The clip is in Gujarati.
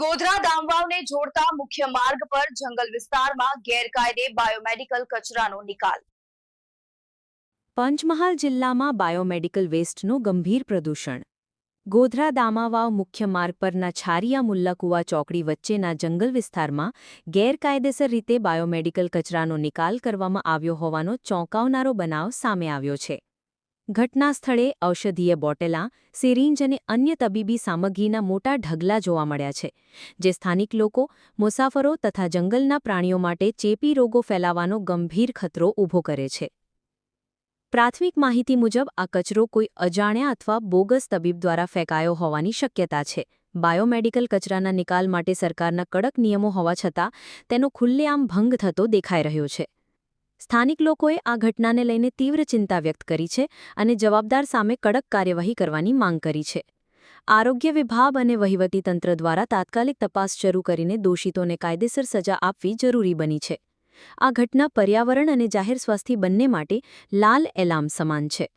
ગોધરા દામવાવને જોડતા મુખ્ય માર્ગ પર જંગલ વિસ્તારમાં ગેરકાયદે બાયોમેડિકલ કચરાનો નિકાલ. પંચમહાલ જિલ્લામાં બાયોમેડિકલ વેસ્ટનું ગંભીર પ્રદૂષણ. ગોધરા દામાવાવ મુખ્ય માર્ગ પરના છારિયા મુલ્લાકુવા ચોકડી વચ્ચેના જંગલ વિસ્તારમાં ગેરકાયદેસર રીતે બાયોમેડિકલ કચરાનો નિકાલ કરવામાં આવ્યો હોવાનો ચોંકાવનારો બનાવ સામે આવ્યો છે. ઘટના સ્થળે ઔષધીય બોટેલાં, સિરિંજ અને અન્ય તબીબી સામગ્રીના મોટા ઢગલા જોવા મળ્યા છે, જે સ્થાનિક લોકો, મુસાફરો તથા જંગલના પ્રાણીઓ માટે ચેપી રોગો ફેલાવાનો ગંભીર ખતરો ઊભો કરે છે. પ્રાથમિક માહિતી મુજબ, આ કચરો કોઈ અજાણ્યા અથવા બોગસ તબીબ દ્વારા ફેંકાયો હોવાની શક્યતા છે. બાયોમેડિકલ કચરાના નિકાલ માટે સરકારના કડક નિયમો હોવા છતાં, તેનો ખુલ્લેઆમ ભંગ થતો દેખાઈ રહ્યો છે. સ્થાનિક લોકોએ આ ઘટનાને લઈને તીવ્ર ચિંતા વ્યક્ત કરી છે અને જવાબદાર સામે કડક કાર્યવાહી કરવાની માંગ કરી છે. આરોગ્ય વિભાગ અને વહીવટીતંત્ર દ્વારા તાત્કાલિક તપાસ શરૂ કરીને દોષિતોને કાયદેસર સજા આપવી જરૂરી બની છે. આ ઘટના પર્યાવરણ અને જાહેર સ્વાસ્થ્ય બંને માટે લાલ એલાર્મ સમાન છે.